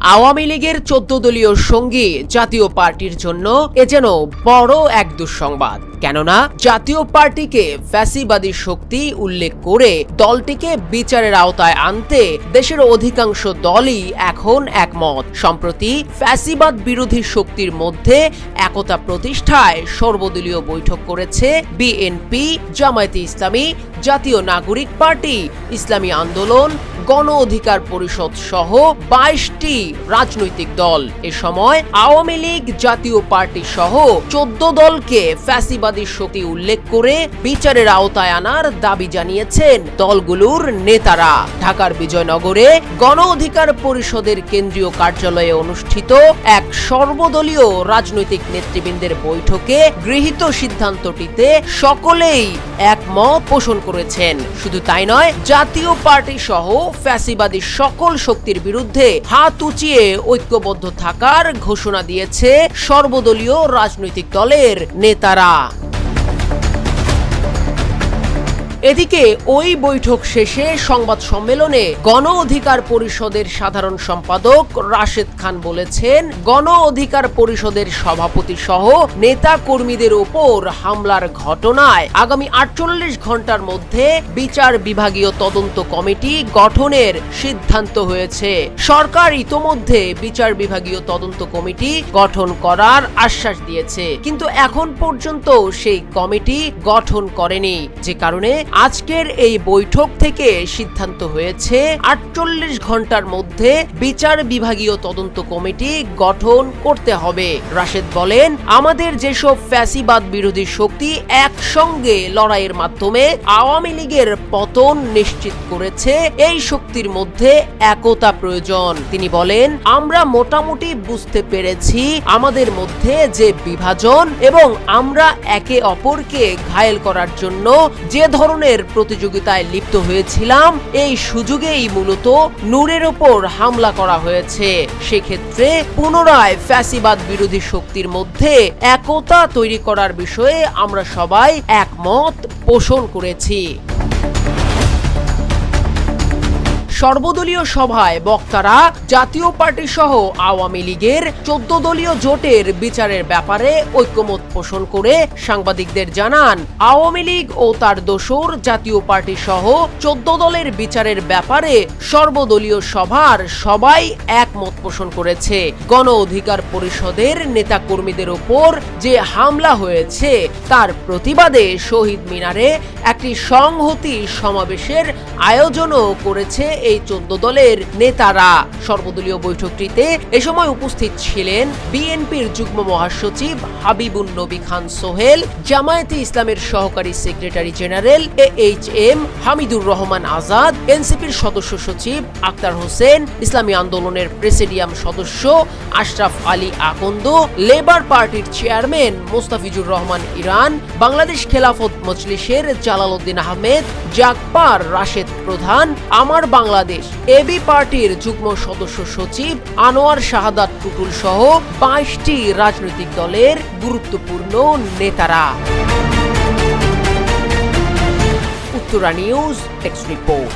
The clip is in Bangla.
আওয়ামী লীগের চোদ্দ দলীয় সঙ্গী জাতীয় পার্টির জন্য এ যেন বড় এক দুঃসংবাদ। কেননা, জাতীয় পার্টিকে ফ্যাসিবাদী শক্তি উল্লেখ করে দলটিকে বিচারের আওতায় আনতে দেশের অধিকাংশ দলই এখন একমত। সম্প্রতি ফ্যাসিবাদ বিরোধী শক্তির মধ্যে একতা প্রতিষ্ঠায় সর্বদলীয় বৈঠক করেছে বিএনপি, জামায়াতে ইসলামী, জাতীয় নাগরিক পার্টি, ইসলামী আন্দোলন গণ অধিকার পরিষদ সহ বাইশটি রাজনৈতিক দল। এ সময় আওয়ামী লীগ জাতীয় পার্টি সহ চোদ্দ দলকে ফ্যাসিবাদী শক্তি উল্লেখ করে বিচারের আওতায় আনার দাবি জানিয়েছেন দলগুলোর নেতারা। ঢাকার বিজয়নগরে গণ অধিকার পরিষদের কেন্দ্রীয় কার্যালয়ে অনুষ্ঠিত এক সর্বদলীয় রাজনৈতিক নেতৃবৃন্দের বৈঠকে গৃহীত সিদ্ধান্তটিতে সকলেই একমত পোষণ করেছেন। শুধু তাই নয়, জাতীয় পার্টি সহ ফ্যাসিবাদী সকল শক্তির বিরুদ্ধে হাত উঁচিয়ে ঐক্যবদ্ধ থাকার ঘোষণা দিয়েছে সর্বদলীয় রাজনৈতিক দলের নেতারা। এদিকে ওই বৈঠক শেষে সংবাদ সম্মেলনে গণ অধিকার পরিষদের সাধারণ সম্পাদক রাশেদ খান বলেছেন, গণ অধিকার পরিষদের সভাপতি সহ নেতা কর্মীদের ওপর হামলার ঘটনায় আগামী আটচল্লিশ ঘণ্টার মধ্যে বিচার বিভাগীয় তদন্ত কমিটি গঠনের সিদ্ধান্ত হয়েছে। সরকার ইতোমধ্যে বিচার বিভাগীয় তদন্ত কমিটি গঠন করার আশ্বাস দিয়েছে, কিন্তু এখন পর্যন্ত সেই কমিটি গঠন করেনি। যে কারণে আজকের এই বৈঠক থেকে সিদ্ধান্ত হয়েছে, আটচল্লিশ ঘণ্টার মধ্যে বিচার বিভাগীয় তদন্ত কমিটি গঠন করতে হবে। রাশেদ বলেন, আমাদের যেসব ফ্যাসিবাদ বিরোধী শক্তি একসঙ্গে লড়াইয়ের মাধ্যমে আওয়ামী লীগের পতন নিশ্চিত করেছে, এই শক্তির মধ্যে একতা প্রয়োজন। তিনি বলেন, আমরা মোটামুটি বুঝতে পেরেছি আমাদের মধ্যে যে বিভাজন এবং আমরা একে অপরকে ঘায়েল করার জন্য যে ধরনের প্রতিযোগিতায় লিপ্ত হয়েছিলাম। এই সুযোগেই মূলত নূরের ওপর হামলা করা হয়েছে। সেক্ষেত্রে পুনরায় ফ্যাসিবাদ বিরোধী শক্তির মধ্যে একতা তৈরি করার বিষয়ে আমরা সবাই একমত, পোষণ করেছি। সর্বদলীয় সভায় বক্তারা জাতীয় পার্টি সহ আওয়ামী লীগের চোদ্দ দলীয় জোটের বিচারের ব্যাপারে ঐক্যমত পোষণ করে সাংবাদিকদের জানান, আওয়ামী লীগ ও তার দোসর জাতীয় পার্টি সহ চোদ্দ দলের বিচারের ব্যাপারে সর্বদলীয় সভার সবাই একমত পোষণ করেছে। গণ অধিকার পরিষদের নেতাকর্মীদের ওপর যে হামলা হয়েছে, তার প্রতিবাদে শহীদ মিনারে একটি সংহতি সমাবেশের আয়োজনও করেছে এই চোদ্দ দলের নেতারা। সর্বদলীয় বৈঠকটিতে এ সময় উপস্থিত ছিলেন বিএনপির যুগ্ম মহাসচিব হাবিবুন নবী খান সোহেল, জামায়াতে ইসলামের সহকারী secretary general A H M Hamidur Rahman Azad, এনসিপির সদস্য সচিব আক্তার হোসেন, ইসলামী আন্দোলনের প্রেসিডিয়াম সদস্য আশরাফ আলী আকন্দ, লেবার পার্টির চেয়ারম্যান মোস্তাফিজুর রহমান ইরান, বাংলাদেশ খেলাফত মজলিসের জালাল উদ্দিন আহমেদ জাকপার রাশেদ প্রধান, আমার বাংলাদেশ। এবি পার্টির যুগ্ম সদস্য সচিব আনোয়ার শাহাদাত টুটুল সহ বাইশটি রাজনৈতিক দলের গুরুত্বপূর্ণ নেতারা। Uttara news text report